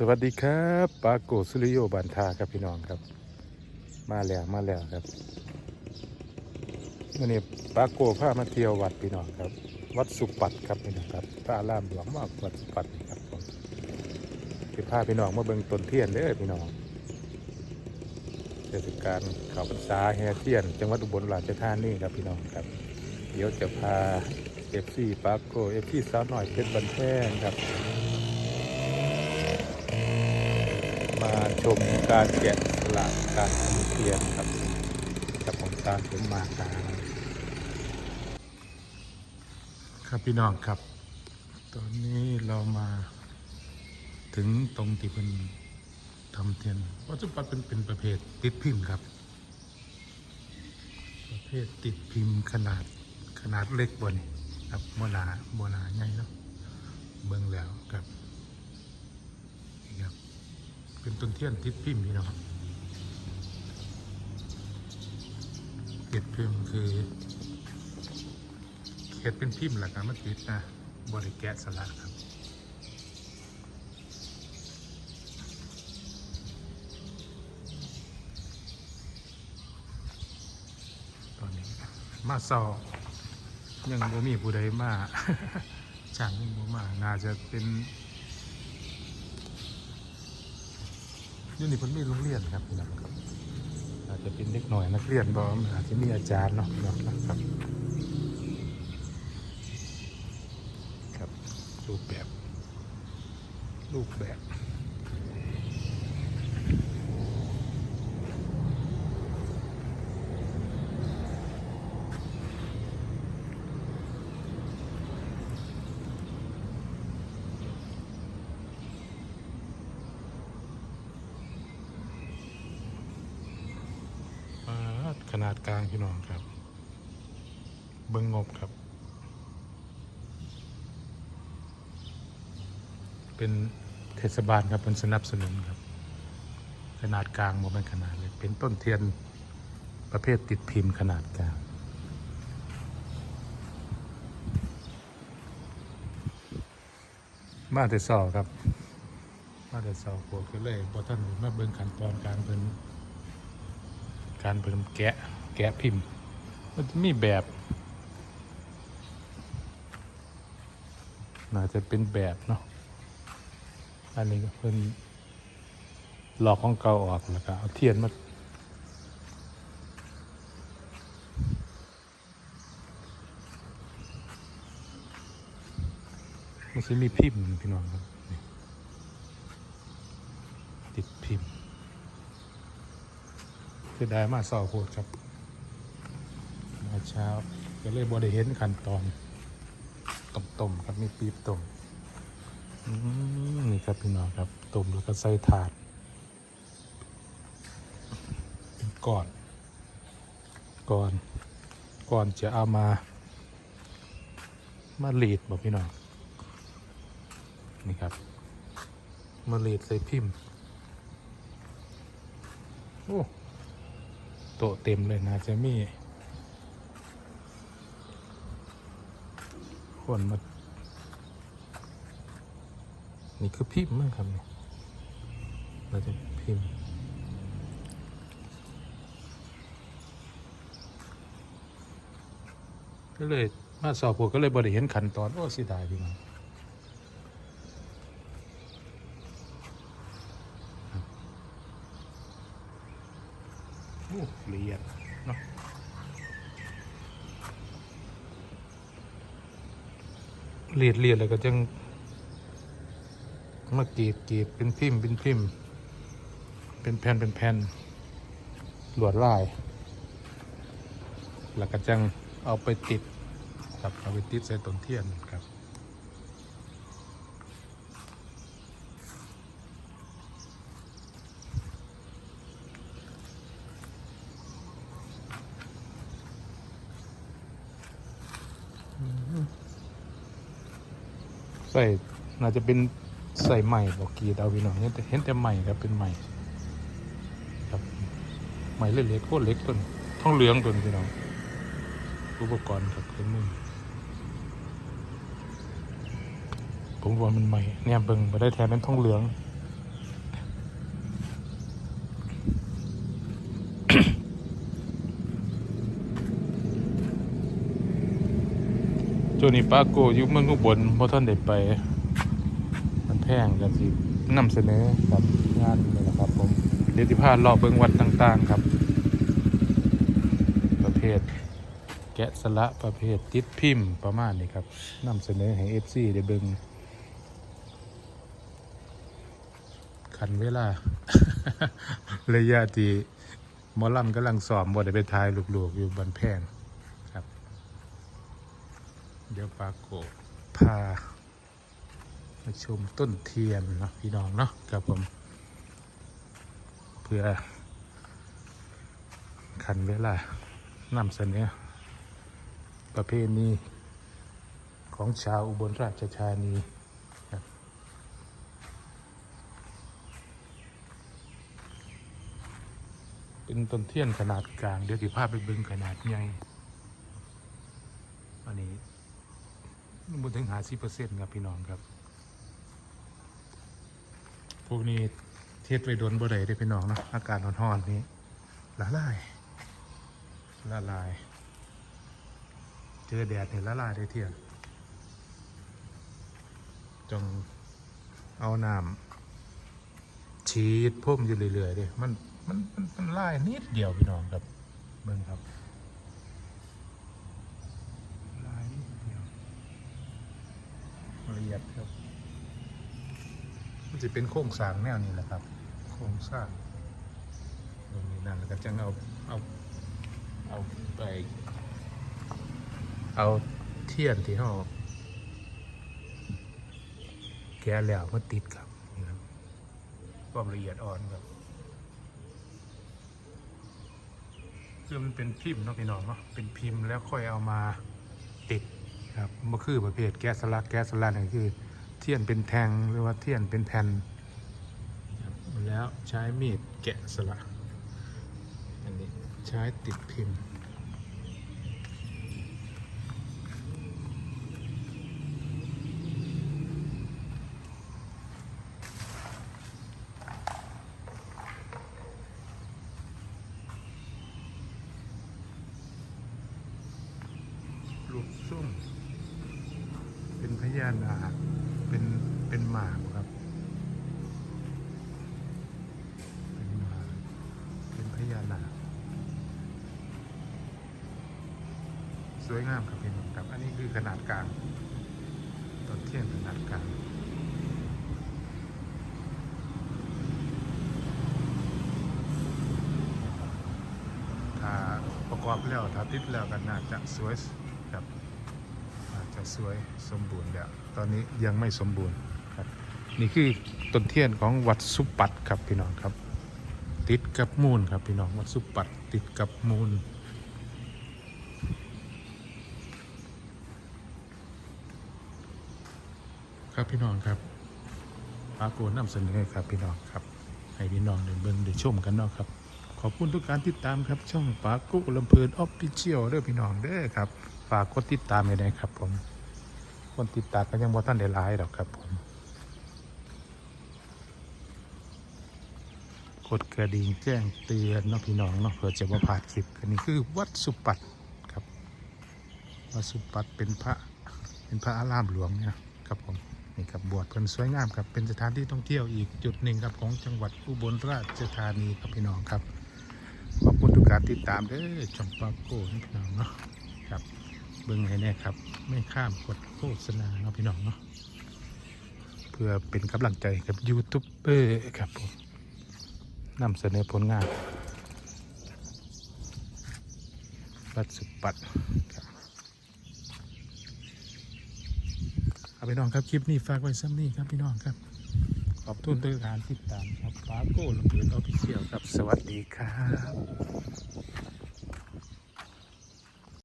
สวัสดีครับปาโกสุริโยบันทาครับพี่น้องครับ มาแล้วมาแล้วครับวันนี้ปาโกพามาเที่ยววัดพี่น้องครับ วัดสุปัตครับพี่น้องครับพระอารามหลวงมากวัดสุปัตครับผมที่พาพี่น้องมาเบิ่งต้นเทียนเด้อพี่น้องเทศกาลเขาพรรษาแห่เทียน จังหวัดอุบลราชธานีครับพี่น้องครับ เดี๋ยวจะพาเอฟซีปาโกเอฟซีสาวหน่อยเพชรบันแท่งครับ มาชมการแกะสลักการทำเทียนครับกับของตาสมมาตาครับพี่น้องครับ ตอนนี้เรามาถึงตรงที่เป็นทำเทียนวัตถุปัจเป็นเป็นประเภทติดพิมพ์ครับ ประเภทติดพิมพ์ขนาดขนาดเล็กบนครับโมนาโมนาใหญ่เนาะเบิ่งแล้วครับนี่ครับ เป็นต้นเทียนติดพิมพ์พี่น้องติดพิมพ์คือเขียนเป็นพิมพ์หละครับมันติดนะบริแกะสลักครับตอนนี้มาเศร้ายังบ่มีผู้ใดมาช่างยังบ่มาน่าจะเป็น อยูนี่เพิ่นมีโรงเรียนครับพี่น้องครับ อาจจะเป็นเด็กหน่อยนักเรียนบ่อาจจะมีอาจารย์เนาะพี่น้องนะครับ ครับรูปแบบ รูปแบบ ปาด ขนาดกลางพี่น้องครับ เบิ้งงบครับ เป็นเทศบาลครับเป็นสนับสนุนครับ ขนาดกลางโมเป็นขนาดเล็กเป็นต้นเทียนประเภทติดพิมพ์ขนาดกลางมาแต่สอครับ มาแต่สอพวกก็เลยพอท่านมาเบิ่งขั้นตอนการเป็นารเพิ่มแกะแกะพิมพ์ มันจะมีแบบ น่าจะเป็นแบบเนาะอันนี้ก็เป็นหลอกของเก่าออกแล้วก็เอาเทียนมามันจะมีพิมพ์พี่น้องครับติดพิมพ์ เสียดายมาสอบโคตรครับมาเช้าก็เลยบริเห็นขั้นตอนต้มๆครับมีปีบต้มอืมนี่ครับพี่น้องครับต้มแล้วก็ใส่ถาดเป็นก่อน ก่อน ก่อนจะเอามา มาลีดบอกพี่น้องนี่ครับมาลีดใส่พิมพ์โอ้ โตเต็มเลยนะจะมีคนมา นี่คือพิมพ์มั้งครับเนี่ยเราจะพิมพ์ก็เลยมาสอบผมก็เลยบริเห็นขั้นตอน โอ้สิดายพี่น้องโอ้ ละเอียดเนาะเลียดเลียดแล้วก็จังมากรีดกรีดเป็นพิมพ์เป็นพิมพ์ เป็นแผ่นเป็นแผ่นลวดลาย แล้วก็จังเอาไปติดครับเอาไปติดใส่ต้นเทียนครับ ใส่น่าจะเป็นใส่ใหม่บอกกีดเอาพี่น้องเห็นแต่เห็นแต่ใหม่ครับเป็นใหม่ครับใหม่เล็กๆโคตรเล็กต้นท้องเหลืองต้นพี่น้องอุปกรณ์ครับเครื่องมือผมว่ามันใหม่เนี่ยเบิ่งมาได้แทนเป็นท้องเหลือง โจนี่ปาโกอยู่เมืองอุบลเพราะท่านได้ไป มันแพงกันสินำเสนอกับงานนี่แหละครับผมเดี๋ยวที่พารอบเบิงวัดต่างๆครับ ประเภท แกะสละประเภทติดพิมพ์ประมาณนี้ครับนำเสนอให้ FC ได้เบิงคันเวลา ระยะที่มอลำกำลังสอบบ่ได้ไปทายลูกๆอยู่บันแพง เดี๋ยวปาโกพามาชมต้นเทียนนะพี่น้องเนาะครับผม เพื่อคันเวลานำเสนอประเพณีของชาวอุบลราชธานีครับเป็นต้นเทียนขนาดกลาง เดี๋ยวสิภาพไปบึงขนาดใหญ่อันนี้ บุถึงหาสิเปอร์เซ็นต์ครับพี่น้องครับ พวกนี้เทศไปโดนบ่ได้ได้พี่น้องเนาะอากาศร้อนๆนี้ละลายละลาย เจอแดดเนี่ยละลายได้เทียงจงเอาน้ำฉีดพ่มอยู่เรื่อยๆเดิมันมันมันมันลายนิดเดียวพี่น้องครับเบิ่งครับลายนิดเดียวละเอีย ดครับ มันจะเป็นโครงสร้างแนวนี้แหละครับ โครงสร้างตรงนี้นั่นแล้วก็จะเอาเอาเอาไป เอาเทียนที่เขาแกะแล้วมาติดครับนี่ครับความละเอียดอ่อนครับคือมันเป็นพิมพ์เนาะพี่น้องเนาะเป็นพิมพ์แล้วค่อยเอามาติด ครับมันคือประเภทแก๊สสลักแก๊สสลักนี่คือ เทียนเป็นแทงหรือว่าเทียนเป็นแผ่นแล้วใช้มีดแกะสลักอันนี้ใช้ติดพิมพ์ลูกส้ม เป็นพญาเป็นเป็นหมากครับ เป็นหมากเป็นพญานาคสวยงามครับพี่น้องครับ อันนี้คือขนาดกลางต้นเทียนขนาดกลางถ้าประกอบแล้วถ้าติดแล้วก็น่าจะสวยครับะสวยสมบูรณ์แล้ว ตอนนี้ยังไม่สมบูรณ์ครับ นี่คือต้นเทียนของวัดสุปัตครับพี่น้องครับ ติดกับมูลครับพี่น้องวัดสุปัตติดกับมูลครับพี่น้องครับปาโกนำเสนอครับพี่น้องครับ ให้พี่น้องได้เบิ่งได้ชมกันเนาะครับ ขอบคุณทุกการติดตามครับ ช่องปากุลำเพลินออฟฟิเชียลเด้อพี่น้องเด้อครับ ฝากกดติดตามให้ได้ครับผม คนติดตามก็ยังบ่ท่านได้หลายดอกครับผม กดกระดิ่งแจ้งเตือนเนาะพี่น้องเนาะเพื่อจะมาผ่านคลิปอันนี้คือวัดสุปัตครับ วัดสุปัตเป็นพระเป็นพระอารามหลวงเนี่ยครับผมนี่ครับบวชเพิ่นสวยงามครับเป็นสถานที่ท่องเที่ยวอีกจุดหนึ่งครับของจังหวัดอุบลราชธานีครับพี่น้องครับขอบคุณทุกการติดตามเด้อช่องปาโก้พี่น้องเนาะครับ เบิ่งให้แน่ครับ ไม่ข้ามกดโฆษณาเนาะพี่น้องเนาะเพื่อเป็นกำลังใจกับยูทูบเบอร์ครับผมนำเสนอผลงานวัดสุปัตครับเอาพี่น้องครับคลิปนี้ฝากไว้ซ้ำนี้ครับพี่น้องครับ ขอบคุณทุกการติดตามครับปาโก้ลำเพลินออฟฟิเชียลครับ สวัสดีครับ